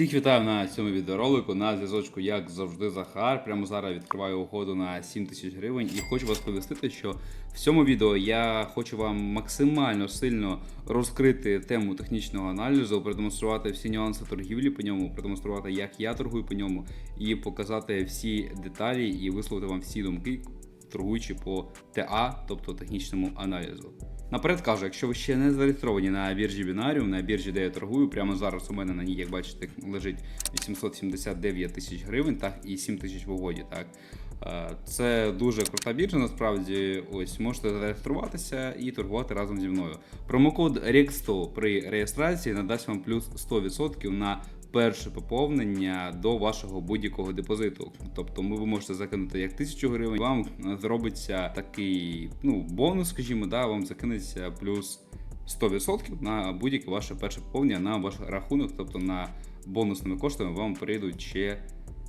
Всіх вітаю на цьому відеоролику. На зв'язочку, як завжди, Захар. Прямо зараз відкриваю угоду на 7 тисяч гривень і хочу вас повістити, що в цьому відео я хочу вам максимально сильно розкрити тему технічного аналізу, продемонструвати всі нюанси торгівлі по ньому, продемонструвати, як я торгую по ньому, і показати всі деталі і висловити вам всі думки, торгуючи по ТА, тобто технічному аналізу. Наперед кажу, якщо ви ще не зареєстровані на біржі Бінаріум, на біржі, де я торгую, прямо зараз у мене на ній, як бачите, лежить 879 тисяч гривень, так і 7 тисяч в угоді. Так. Е, Це дуже крута біржа, насправді. Ось можете зареєструватися і торгувати разом зі мною. Промокод REX100 при реєстрації надасть вам плюс 100% на перше поповнення до вашого будь-якого депозиту. Тобто ви можете закинути як 1000 гривень, вам зробиться такий ну, бонус, скажімо, да, вам закинеться плюс 100% на будь-яке ваше перше поповнення на ваш рахунок, тобто на бонусними коштами вам прийдуть ще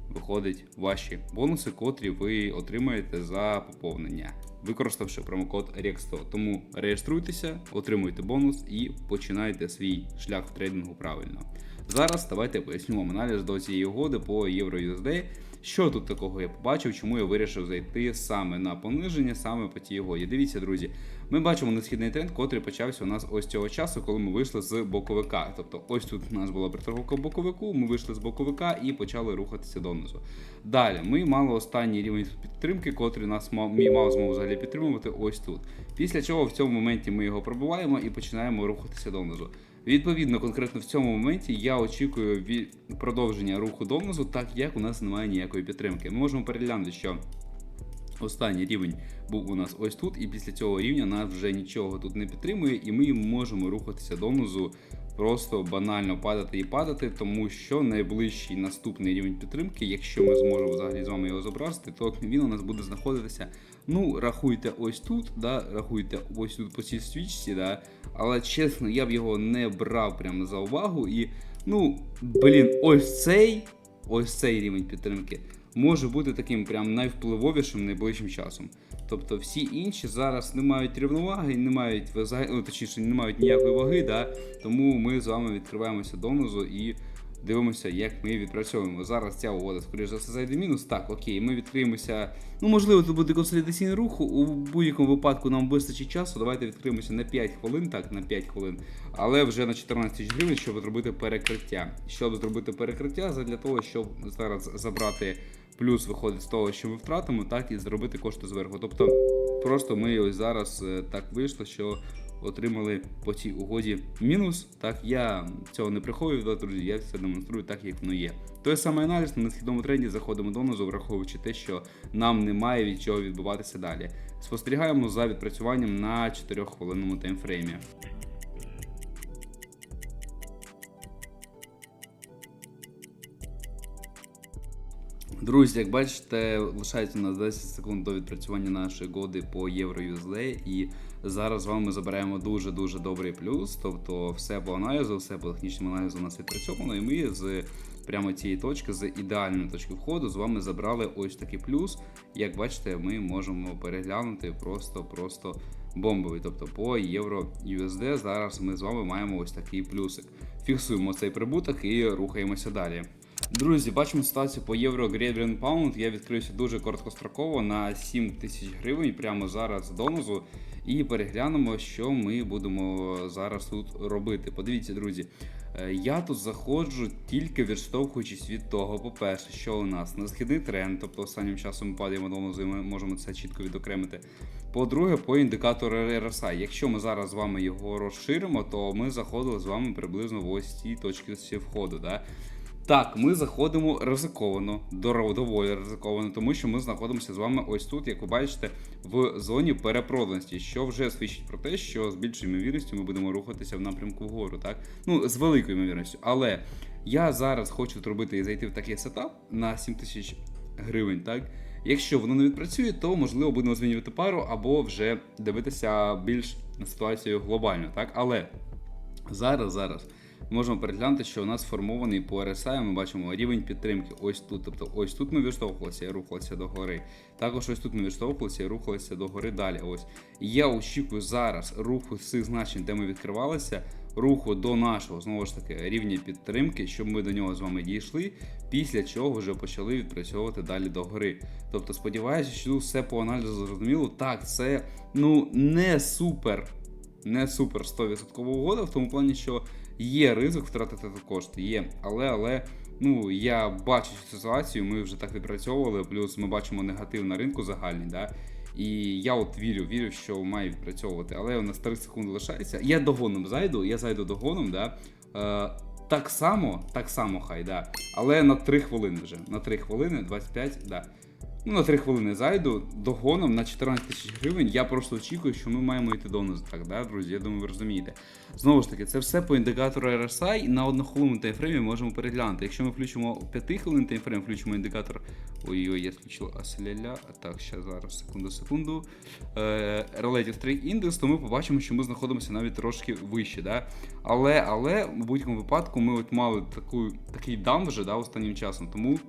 виходить ваші бонуси, котрі ви отримаєте за поповнення, використавши промокод REX100. Тому реєструйтеся, отримуйте бонус і починайте свій шлях в трейдингу правильно. Зараз давайте поясню вам аналіз до цієї угоди по EURUSD. Що тут такого я побачив, чому я вирішив зайти саме на пониження, саме по тій угоді. Дивіться, друзі, ми бачимо несхідний тренд, котрий почався у нас ось цього часу, коли ми вийшли з боковика. Тобто, ось тут у нас була приторговка боковику, ми вийшли з боковика і почали рухатися донизу. Далі ми мали останній рівень підтримки, котрий нас мав, мав змогу взагалі підтримувати ось тут. Після чого в цьому моменті ми його пробуваємо і починаємо рухатися донизу. Відповідно, конкретно в цьому моменті я очікую від продовження руху донизу, так як у нас немає ніякої підтримки. Ми можемо переглянути, що останній рівень був у нас ось тут, і після цього рівня нас вже нічого тут не підтримує, і ми можемо рухатися донизу, просто банально падати і падати, тому що найближчий наступний рівень підтримки, якщо ми зможемо взагалі з вами його зобразити, то він у нас буде знаходитися. Ну, рахуйте ось тут, да, рахуйте ось тут по цій свічці, да, але чесно, я б його не брав прямо за увагу. І, ну, блін, ось цей, ось цей рівень підтримки може бути таким прям найвпливовішим найближчим часом. Тобто всі інші зараз не мають рівноваги, не мають ну, точніше, не мають ніякої ваги, да, тому ми з вами відкриваємося донизу і дивимося, як ми відпрацьовуємо. Зараз ця угода, скоріш за все, зайде мінус. Так, окей, ми відкриємося. Ну, можливо, тут буде консолідаційний рух. У будь-якому випадку нам вистачить часу. Давайте відкриємося на 5 хвилин, так, на 5 хвилин, але вже на 14 тисяч гривень, щоб зробити перекриття. Щоб зробити перекриття, для того, щоб зараз забрати плюс виходить з того, що ми втратимо, так і зробити кошти зверху. Тобто, просто ми ось зараз е, так вийшло, що отримали по цій угоді мінус. Так, я цього не приховую, да, друзі, я це демонструю так, як воно є. Той самий аналіз на несхідному тренді заходимо донизу, враховуючи те, що нам немає від чого відбуватися далі. Спостерігаємо за відпрацюванням на 4 хвилинному таймфреймі. Друзі, як бачите, лишається у нас 10 секунд до відпрацювання нашої годи по EURUSD і зараз з вами забираємо дуже-дуже добрий плюс. Тобто все по аналізу, все по технічному аналізу у нас відпрацьовано, і ми з прямо цієї точки, з ідеальної точки входу, з вами забрали ось такий плюс. Як бачите, ми можемо переглянути просто-просто бомбовий. Тобто по євро USD зараз ми з вами маємо ось такий плюсик. Фіксуємо цей прибуток і рухаємося далі. Друзі, бачимо ситуацію по євро Great Pound. Я відкрився дуже короткостроково на 7 тисяч гривень прямо зараз донизу. І переглянемо, що ми будемо зараз тут робити. Подивіться, друзі, е, я тут заходжу тільки відштовхуючись від того, по-перше, що у нас на східний тренд, тобто останнім часом ми падаємо донизу, і ми можемо це чітко відокремити. По-друге, по індикатору RSI. Якщо ми зараз з вами його розширимо, то ми заходили з вами приблизно в ось цій точці входу. Да? Так, ми заходимо ризиковано, дорого, доволі ризиковано, тому що ми знаходимося з вами ось тут, як ви бачите, в зоні перепроданості, що вже свідчить про те, що з більшою ймовірністю ми будемо рухатися в напрямку вгору, так? Ну, з великою ймовірністю. Але я зараз хочу зробити і зайти в такий сетап на 7 тисяч гривень, так? Якщо воно не відпрацює, то можливо будемо змінювати пару або вже дивитися більш на ситуацію глобально, так? Але зараз, зараз можемо переглянути, що у нас сформований по RSI, ми бачимо рівень підтримки ось тут. Тобто ось тут ми відштовхувалися і рухалися до гори. Також ось тут ми відштовхувалися і рухалися до гори далі. Ось. Я очікую зараз руху з цих значень, де ми відкривалися, руху до нашого знову ж таки рівня підтримки, щоб ми до нього з вами дійшли, після чого вже почали відпрацьовувати далі до гори. Тобто, сподіваюся, що тут все по аналізу зрозуміло. Так, це ну не супер, не супер 100% угода, в тому плані, що є ризик втратити кошти, є, але але. Ну, я бачу цю ситуацію, ми вже так відпрацьовували, плюс ми бачимо негатив на ринку загальний, да. І я от вірю, вірю, що має відпрацьовувати, але у нас 3 секунди лишається. Я догоном зайду, я зайду догоном, да. Е, так само, так само хай, да. Але на 3 хвилини вже. На 3 хвилини, 25, да. Ну, на 3 хвилини зайду догоном на 14 тисяч гривень. Я просто очікую, що ми маємо йти донизу. Так, да, друзі? Я думаю, ви розумієте. Знову ж таки, це все по індикатору RSI. На однохвилинному таймфреймі можемо переглянути. Якщо ми включимо 5 хвилин таймфрейм, включимо індикатор. Ой-ой, я включила асляля. Так, ще зараз, секунду, секунду. Е, Relative Trade Index, то ми побачимо, що ми знаходимося навіть трошки вище. Да? Але, але в будь-якому випадку ми от мали таку, такий дам вже да, останнім часом. Тому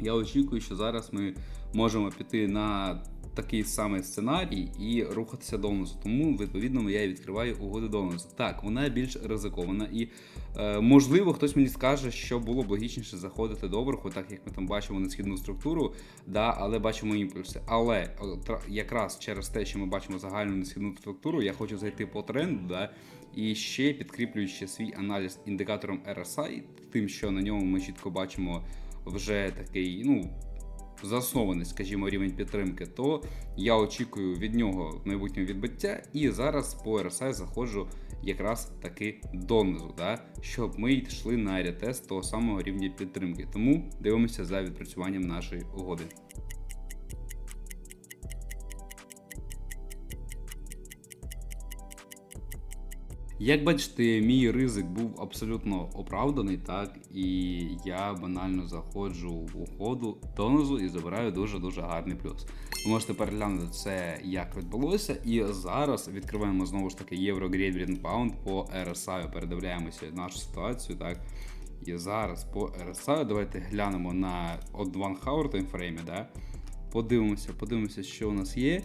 я очікую, що зараз ми можемо піти на такий самий сценарій і рухатися донизу. Тому, відповідно, я відкриваю угоди донизу. Так, вона більш ризикована, і е, можливо хтось мені скаже, що було б логічніше заходити до верху, так як ми там бачимо несхідну структуру, да, але бачимо імпульси. Але е, якраз через те, що ми бачимо загальну несхідну структуру, я хочу зайти по тренду. Да, і ще підкріплюючи свій аналіз індикатором RSI, тим, що на ньому ми чітко бачимо вже такий, ну, заснований, скажімо, рівень підтримки, то я очікую від нього майбутнього відбиття. І зараз по RSI заходжу якраз таки донизу, да, щоб ми йшли на ретест того самого рівня підтримки. Тому дивимося за відпрацюванням нашої угоди. Як бачите, мій ризик був абсолютно оправданий, так і я банально заходжу в угоду донизу і забираю дуже-дуже гарний плюс. Ви можете переглянути це, як відбулося. І зараз відкриваємо знову ж таки євро Britain Pound по RSI, передивляємося нашу ситуацію, так. І зараз по RSI давайте глянемо на One Hour таймфреймі, да? Подивимося, подивимося, що у нас є.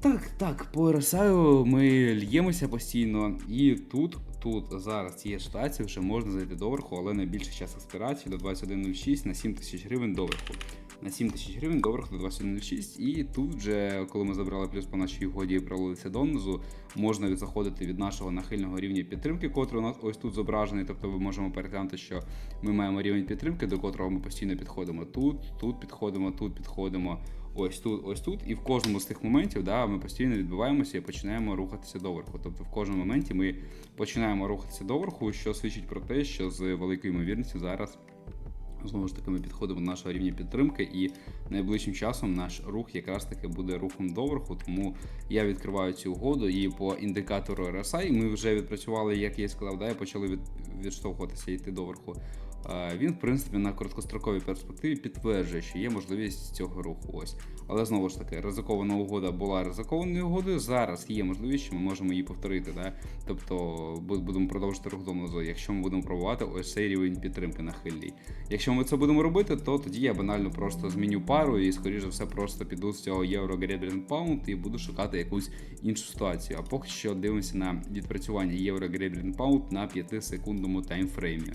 Так, так, по RSI ми л'ємося постійно, і тут, тут зараз є ситуація, вже можна зайти доверху, але на більший час експірації до 21.06 на 7 тисяч гривень доверху. На 7 тисяч гривень доверху до 21.06, і тут вже, коли ми забрали плюс по нашій угоді і провалилися донизу, можна заходити від нашого нахильного рівня підтримки, котрий у нас ось тут зображений. Тобто ми можемо переглянути, що ми маємо рівень підтримки, до котрого ми постійно підходимо. Тут, тут підходимо, тут підходимо ось тут, ось тут, і в кожному з тих моментів да, ми постійно відбиваємося і починаємо рухатися доверху. Тобто в кожному моменті ми починаємо рухатися доверху, що свідчить про те, що з великою ймовірністю зараз. Знову ж таки, ми підходимо до нашого рівня підтримки, і найближчим часом наш рух якраз таки буде рухом доверху. Тому я відкриваю цю угоду і по індикатору RSI ми вже відпрацювали, як я і сказав, да, і почали від, відштовхуватися йти доверху. Він, в принципі, на короткостроковій перспективі підтверджує, що є можливість цього руху. Ось. Але знову ж таки, ризикована угода була ризикованою угодою. Зараз є можливість, що ми можемо її повторити. Да? Тобто будемо продовжити рух донизу, якщо ми будемо пробувати ось цей рівень підтримки нахильний. Якщо ми це будемо робити, то тоді я банально просто зміню пару і, скоріш за все, просто піду з цього євро Great Pound і буду шукати якусь іншу ситуацію. А поки що дивимося на відпрацювання євро Great Pound на 5 секундному таймфреймі.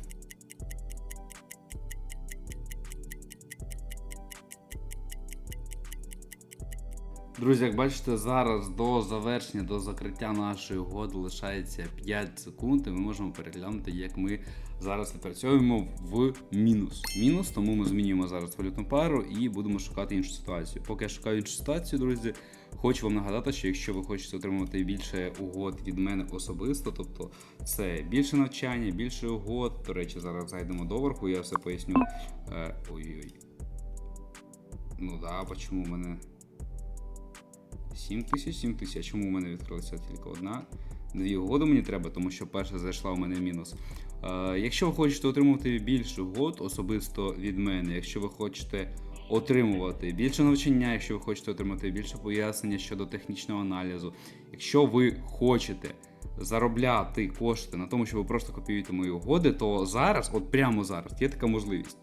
Друзі, як бачите, зараз до завершення, до закриття нашої угоди лишається 5 секунд, і ми можемо переглянути, як ми зараз відпрацьовуємо в мінус. Мінус, тому ми змінюємо зараз валютну пару і будемо шукати іншу ситуацію. Поки я шукаю іншу ситуацію, друзі, хочу вам нагадати, що якщо ви хочете отримувати більше угод від мене особисто, тобто це більше навчання, більше угод. До речі, зараз зайдемо до верху, я все поясню. Е, Ой-ой. Ну да, почему в мене. 7 тисяч, 7 тисяч. Чому у мене відкрилася тільки одна? Дві угоди мені треба, тому що перша зайшла у мене в мінус. Е, якщо ви хочете отримувати більше угод особисто від мене, якщо ви хочете отримувати більше навчання, якщо ви хочете отримати більше пояснення щодо технічного аналізу, якщо ви хочете заробляти кошти на тому, що ви просто копіюєте мої угоди, то зараз, от прямо зараз, є така можливість.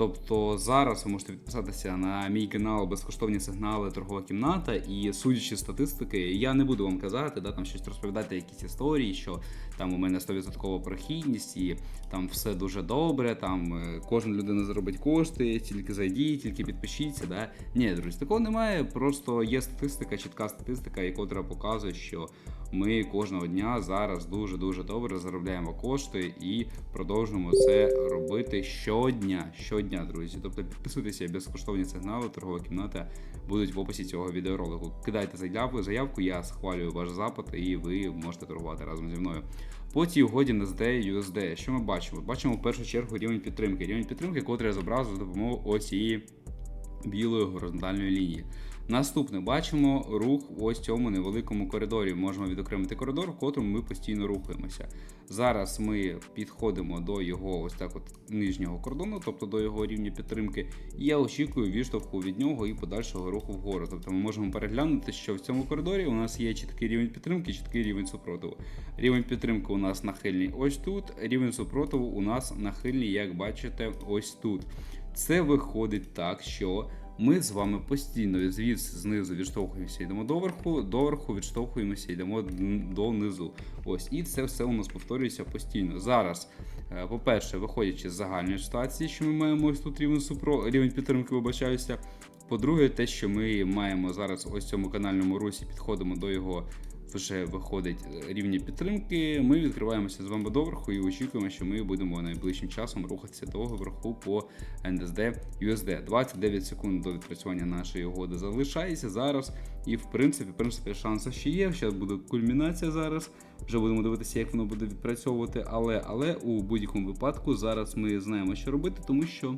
Тобто зараз ви можете підписатися на мій канал безкоштовні сигнали торгова кімната, і судячи статистики, я не буду вам казати, да, там щось розповідати, якісь історії, що там у мене 100% прохідність, і там все дуже добре. Там е, кожна людина заробить кошти, тільки зайдіть, тільки підпишіться. Да? Ні, друзі, такого немає. Просто є статистика, чітка статистика, яка показує, що ми кожного дня зараз дуже дуже добре заробляємо кошти і продовжуємо це робити щодня. Щодня, друзі. Тобто підписуйтеся, безкоштовні сигнали, торгова кімната будуть в описі цього відеоролику. Кидайте заявку, заявку, я схвалюю ваш запит, і ви можете торгувати разом зі мною. По цій угоді NSD USD. Що ми бачимо? Бачимо в першу чергу рівень підтримки. Рівень підтримки, котрий я зобразив за допомогою оцієї білої горизонтальної лінії. Наступне бачимо рух в ось цьому невеликому коридорі. Можемо відокремити коридор, в котрому ми постійно рухаємося. Зараз ми підходимо до його ось так от нижнього кордону, тобто до його рівня підтримки. І я очікую відштовху від нього і подальшого руху вгору. Тобто ми можемо переглянути, що в цьому коридорі у нас є чіткий рівень підтримки, чіткий рівень супротиву. Рівень підтримки у нас нахильний ось тут. Рівень супротиву у нас нахильний, як бачите, ось тут. Це виходить так, що ми з вами постійно звідси знизу відштовхуємося, йдемо доверху, доверху відштовхуємося, йдемо донизу. Ось, і це все у нас повторюється постійно. Зараз, е, по-перше, виходячи з загальної ситуації, що ми маємо ось тут рівень супро, рівень підтримки, вибачаюся. По-друге, те, що ми маємо зараз ось цьому канальному русі, підходимо до його вже виходить е, рівні підтримки. Ми відкриваємося з вами доверху і очікуємо, що ми будемо найближчим часом рухатися до верху по NSD USD. 29 секунд до відпрацювання нашої угоди залишається зараз. І в принципі, в принципі, шанси ще є. Зараз буде кульмінація зараз. Вже будемо дивитися, як воно буде відпрацьовувати. Але але у будь-якому випадку зараз ми знаємо, що робити, тому що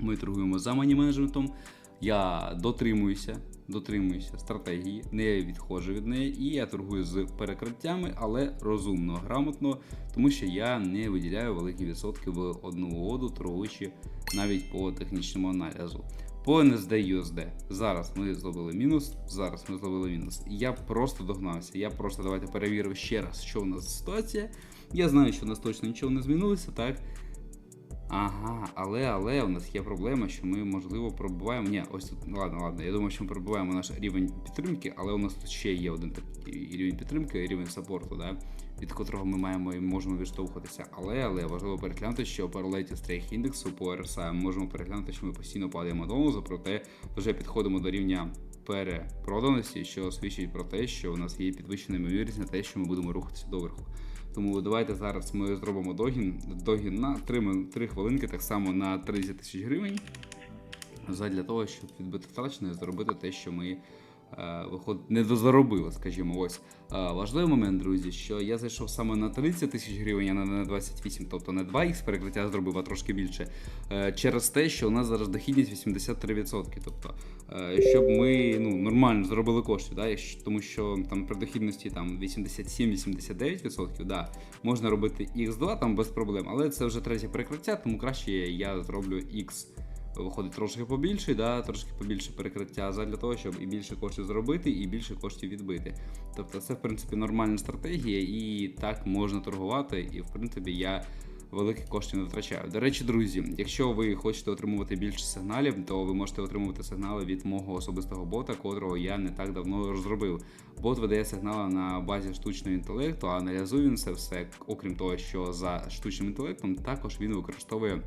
ми торгуємо за мані менеджментом. Я дотримуюся дотримуюся стратегії, не відходжу від неї, і я торгую з перекриттями, але розумно, грамотно, тому що я не виділяю великі відсотки в одну угоду, торгуючи навіть по технічному аналізу. По NSD USD. Зараз ми зробили мінус. Зараз ми зробили мінус. Я просто догнався. Я просто давайте перевірив ще раз, що у нас ситуація. Я знаю, що у нас точно нічого не змінилося, так? Ага, але але у нас є проблема, що ми, можливо, пробуваємо. Ні, ось тут, ну ладно, ладно. Я думаю, що ми пробуваємо наш рівень підтримки, але у нас тут ще є один такий рівень підтримки, рівень саппорту, да, від котрого ми маємо і можемо відштовхуватися. Але але важливо переглянути, що по релеті стрейх індексу по RSI можемо переглянути, що ми постійно падаємо донизу, проте вже підходимо до рівня перепроданості, що свідчить про те, що у нас є підвищена ймовірність на те, що ми будемо рухатися доверху. Тому давайте зараз ми зробимо догін догін на 3, 3 хвилинки, так само на 30 тисяч гривень. Задля того, щоб відбити втрачене зробити те, що ми Е, виход не дозаробили, скажімо, ось е, важливий момент, друзі, що я зайшов саме на 30 тисяч гривень, а не на 28, тобто не 2х перекриття зробив, а трошки більше. Е, через те, що у нас зараз дохідність 83%. Тобто, щоб ми ну, нормально зробили кошти, да, тому що там при дохідності там 87-89%, да, можна робити X2 там без проблем, але це вже третє перекриття, тому краще я зроблю X виходить трошки побільше, да, трошки побільше перекриття для того, щоб і більше коштів зробити, і більше коштів відбити. Тобто це, в принципі, нормальна стратегія, і так можна торгувати, і в принципі я. Великих коштів не втрачаю. До речі, друзі, якщо ви хочете отримувати більше сигналів, то ви можете отримувати сигнали від мого особистого бота, котрого я не так давно розробив. Бот видає сигнали на базі штучного інтелекту, а аналізує він це все, окрім того, що за штучним інтелектом також він використовує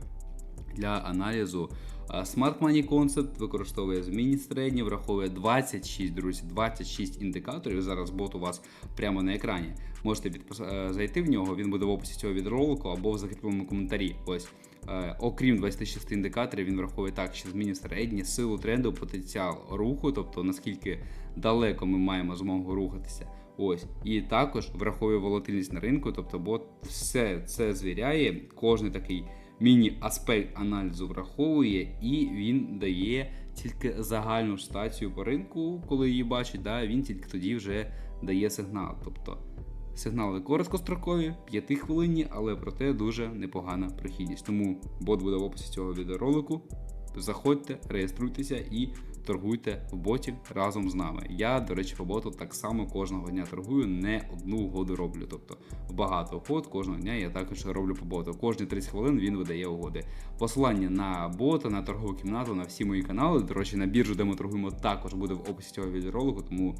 для аналізу Smart Money Concept використовує змінні середні, враховує 26, друзі, 26 індикаторів. Зараз бот у вас прямо на екрані. Можете підпис... Е, зайти в нього, він буде в описі цього відролику або в закріпленому коментарі. Ось. Е, окрім 26 індикаторів, він враховує так, що зміни середні, силу тренду, потенціал руху, тобто наскільки далеко ми маємо змогу рухатися. Ось. І також враховує волатильність на ринку, тобто бот все це звіряє, кожний такий міні-аспект аналізу враховує, і він дає тільки загальну стацію по ринку, коли її бачить, да, він тільки тоді вже дає сигнал. Тобто сигнали короткострокові, 5 хвилинні, але проте дуже непогана прохідність. Тому бот буде в описі цього відеоролику. Заходьте, реєструйтеся і торгуйте в боті разом з нами. Я, до речі, по боту так само кожного дня торгую, не одну угоду роблю. Тобто багато угод кожного дня я також роблю по боту. Кожні 30 хвилин він видає угоди. Посилання на бота, на торгову кімнату, на всі мої канали. До речі, на біржу, де ми торгуємо, також буде в описі цього відеоролику, тому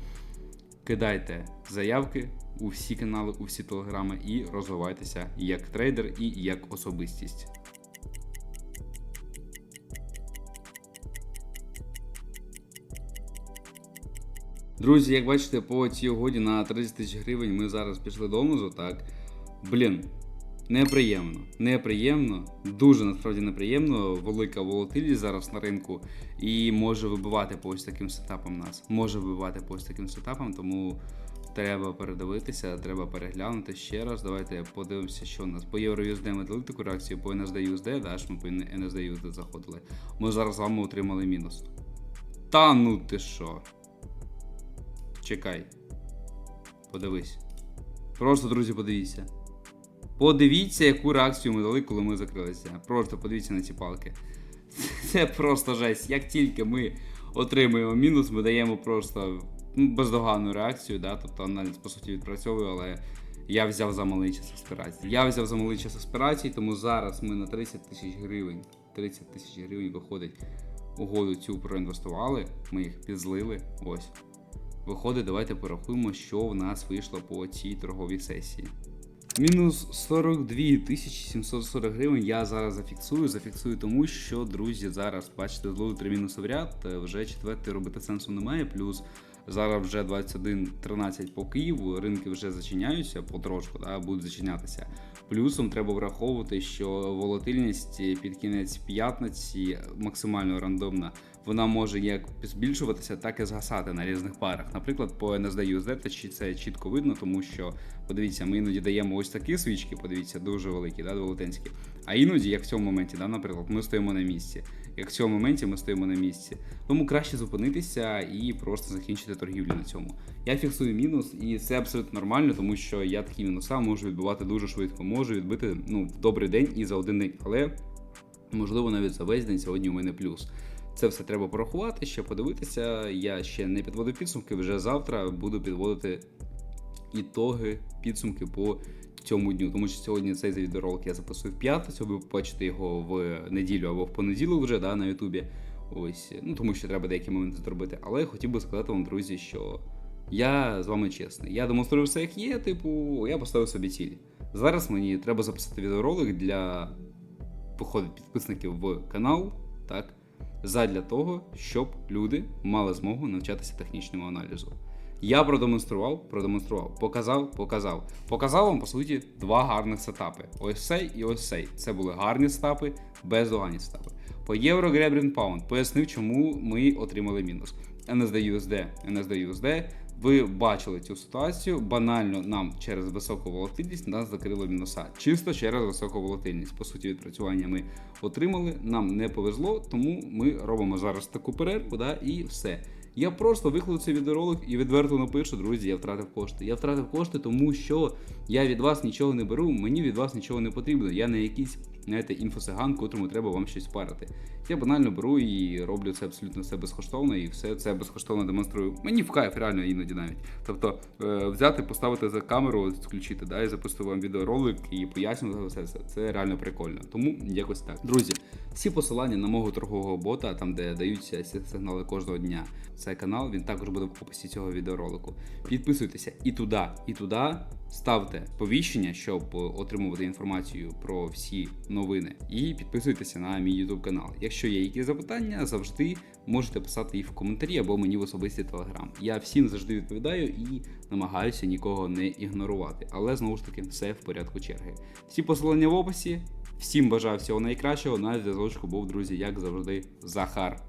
кидайте заявки у всі канали, у всі телеграми і розвивайтеся як трейдер і як особистість. Друзі, як бачите, по цій угоді на 30 тисяч гривень ми зараз пішли донизу, так. Блін, неприємно. Неприємно, дуже насправді неприємно. Велика волатильність зараз на ринку і може вибивати по ось таким сетапам нас. Може вибивати по ось таким сетапам, тому треба передивитися, треба переглянути ще раз. Давайте подивимося, що у нас. По EuroUSD ми дали таку реакцію, по NSD USD, да, ж ми по NSD USD заходили. Ми зараз з вами отримали мінус. Та ну ти що? Чекай. Подивись. Просто, друзі, подивіться. Подивіться, яку реакцію ми дали, коли ми закрилися. Просто подивіться на ці палки. Це просто жесть. Як тільки ми отримуємо мінус, ми даємо просто ну, бездоганну реакцію, да? тобто аналіз по суті відпрацьовує, але я взяв за малий час аспірацій. Я взяв за малий час аспірацій, тому зараз ми на 30 тисяч гривень. 30 тисяч гривень виходить угоду цю проінвестували, ми їх підзлили. Ось. Виходить, давайте порахуємо, що в нас вийшло по цій торговій сесії. Мінус 42 740 гривень я зараз зафіксую. Зафіксую тому, що, друзі, зараз, бачите, зловили три мінуси в ряд, е, вже четвертий робити сенсу немає. Плюс зараз вже 21.13 по Києву, ринки вже зачиняються потрошку, да, будуть зачинятися. Плюсом треба враховувати, що волатильність під кінець п'ятниці максимально рандомна. Вона може як збільшуватися, так і згасати на різних парах. Наприклад, по NSD USD це чітко видно, тому що подивіться, ми іноді даємо ось такі свічки, подивіться, дуже великі, да, велетенські. А іноді, як в цьому моменті, да, наприклад, ми стоїмо на місці. Як в цьому моменті ми стоїмо на місці. Тому краще зупинитися і просто закінчити торгівлю на цьому. Я фіксую мінус, і це абсолютно нормально, тому що я такі мінуса можу відбивати дуже швидко. Можу відбити ну, в добрий день і за один день, але можливо навіть за весь день сьогодні у мене плюс. Це все треба порахувати, ще подивитися. Я ще не підводив підсумки, вже завтра буду підводити ітоги, підсумки по цьому дню. Тому що сьогодні цей відеоролик я записую в п'ятницю, ви побачите його в неділю або в понеділок вже да, на Ютубі. Ось, ну тому що треба деякі моменти зробити. Але хотів би сказати вам, друзі, що я з вами чесний. Я демонструю все, як є, типу, я поставив собі цілі. Зараз мені треба записати відеоролик для походу підписників в канал, так, задля того, щоб люди мали змогу навчатися технічному аналізу. Я продемонстрував, продемонстрував, показав, показав. Показав вам, по суті, два гарних сетапи. Ось цей і ось цей. Це були гарні сетапи, бездоганні сетапи. По євро Гребрін Паунд пояснив, чому ми отримали мінус. NSD USD. Ви бачили цю ситуацію. Банально нам через високу волатильність нас закрило мінуса. Чисто через високу волатильність. По суті, відпрацювання ми отримали. Нам не повезло, тому ми робимо зараз таку перерву, да, і все. Я просто викладу цей відеоролик і відверто напишу, друзі, я втратив кошти. Я втратив кошти, тому що я від вас нічого не беру, мені від вас нічого не потрібно. Я не якийсь, знаєте, інфосиган, котрому треба вам щось парити. Я банально беру і роблю це абсолютно все безкоштовно, і все це безкоштовно демонструю. Мені в кайф, реально іноді навіть. Тобто е, взяти, поставити за камеру, включити, да, і запустити вам відеоролик і пояснювати все це. Це реально прикольно. Тому якось так. Друзі, всі посилання на мого торгового бота, там де даються сигнали кожного дня. Це канал, він також буде в описі цього відеоролику. Підписуйтеся і туди, і туди. Ставте повіщення, щоб отримувати інформацію про всі новини. І підписуйтеся на мій YouTube канал. Якщо є якісь запитання, завжди можете писати їх в коментарі або мені в особистий телеграм. Я всім завжди відповідаю і намагаюся нікого не ігнорувати. Але знову ж таки, все в порядку черги. Всі посилання в описі. Всім бажаю всього найкращого. На зв'язочку був, друзі, як завжди, Захар.